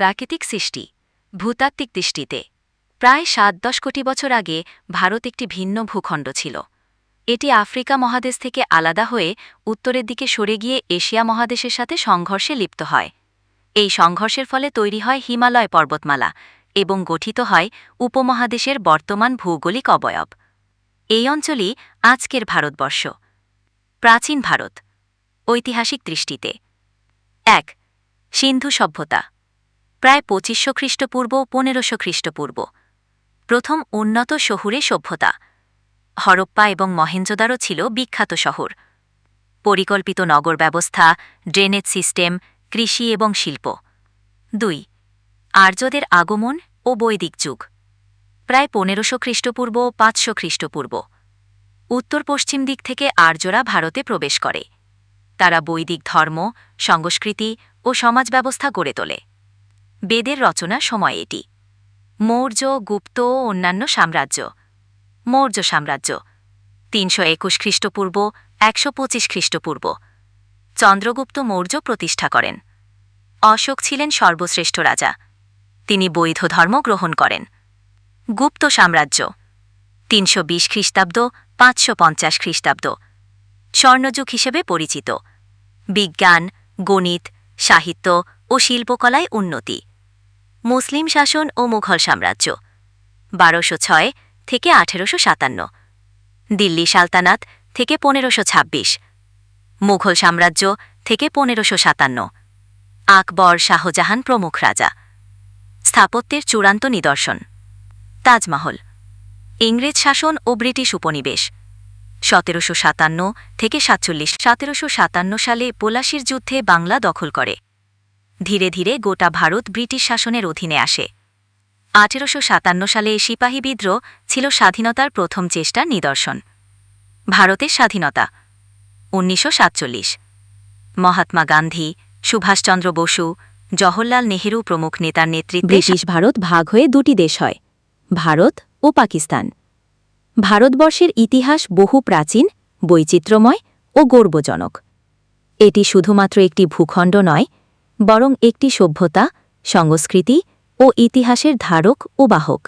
প্রাকৃতিক সৃষ্টি, ভূতাত্ত্বিক দৃষ্টিতে। প্রায় সাত দশ কোটি বছর আগে ভারত একটি ভিন্ন ভূখণ্ড ছিল। এটি আফ্রিকা মহাদেশ থেকে আলাদা হয়ে উত্তরের দিকে সরে গিয়ে এশিয়া মহাদেশের সাথে সংঘর্ষে লিপ্ত হয়। এই সংঘর্ষের ফলে তৈরি হয় হিমালয় পর্বতমালা এবং গঠিত হয় উপমহাদেশের বর্তমান ভৌগোলিক অবয়ব। এই অঞ্চলই আজকের ভারতবর্ষ। প্রাচীন ভারত, ঐতিহাসিক দৃষ্টিতে। এক, সিন্ধু সভ্যতা। প্রায় পঁচিশশো খ্রিস্টপূর্ব, পনেরোশো খ্রিস্টপূর্ব। প্রথম উন্নত শহুরে সভ্যতা। হরপ্পা এবং মহেঞ্জোদারো ছিল বিখ্যাত শহর। পরিকল্পিত নগর ব্যবস্থা, ড্রেনেজ সিস্টেম, কৃষি এবং শিল্প। দুই, আর্যদের আগমন ও বৈদিক যুগ। প্রায় পনেরোশো খ্রিস্টপূর্ব ও পাঁচশো খ্রিস্টপূর্ব। উত্তর পশ্চিম দিক থেকে আর্যরা ভারতে প্রবেশ করে। তারা বৈদিক ধর্ম, সংস্কৃতি ও সমাজ ব্যবস্থা গড়ে তোলে। বেদের রচনা সময় এটি। মৌর্য, গুপ্ত ও অন্যান্য সাম্রাজ্য। মৌর্য সাম্রাজ্য, তিনশো একুশ খ্রিস্টপূর্ব, একশো পঁচিশ খ্রিস্টপূর্ব। চন্দ্রগুপ্ত মৌর্য প্রতিষ্ঠা করেন। অশোক ছিলেন সর্বশ্রেষ্ঠ রাজা। তিনি বৈধ ধর্ম গ্রহণ করেন। গুপ্ত সাম্রাজ্য, তিনশো বিশ খ্রিস্টাব্দ, পাঁচশো পঞ্চাশ খ্রিস্টাব্দ। স্বর্ণযুগ হিসেবে পরিচিত। বিজ্ঞান, গণিত, সাহিত্য ও শিল্পকলায় উন্নতি। মুসলিম শাসন ও মুঘল সাম্রাজ্য। বারোশো ছয় থেকে আঠেরোশো সাতান্ন। দিল্লি সালতানাত থেকে পনেরোশো ছাব্বিশ। মুঘল সাম্রাজ্য থেকে পনেরোশো সাতান্ন। আকবর শাহজাহান প্রমুখ রাজা। স্থাপত্যের চূড়ান্ত নিদর্শন। তাজমহল। ইংরেজ শাসন ও ব্রিটিশ উপনিবেশ। সতেরোশো সাতান্ন থেকে সাতচল্লিশ। সতেরোশো সাতান্ন সালে পলাশির যুদ্ধে বাংলা দখল করে। ধীরে ধীরে গোটা ভারত ব্রিটিশ শাসনের অধীনে আসে। আঠেরোশো সাতান্ন সালে সিপাহী বিদ্রোহ ছিল স্বাধীনতার প্রথম চেষ্টার নিদর্শন। ভারতের স্বাধীনতা। উনিশশো সাতচল্লিশ। মহাত্মা গান্ধী, সুভাষচন্দ্র বসু, জওহরলাল নেহেরু প্রমুখ নেতার নেতৃত্বে ব্রিটিশ ভারত ভাগ হয়ে দুটি দেশ হয়, ভারত ও পাকিস্তান। ভারতবর্ষের ইতিহাস বহু প্রাচীন, বৈচিত্র্যময় ও গর্বজনক। এটি শুধুমাত্র একটি ভূখণ্ড নয় বরং একটি সভ্যতা সংস্কৃতি ও ইতিহাসের ধারক ও বাহক।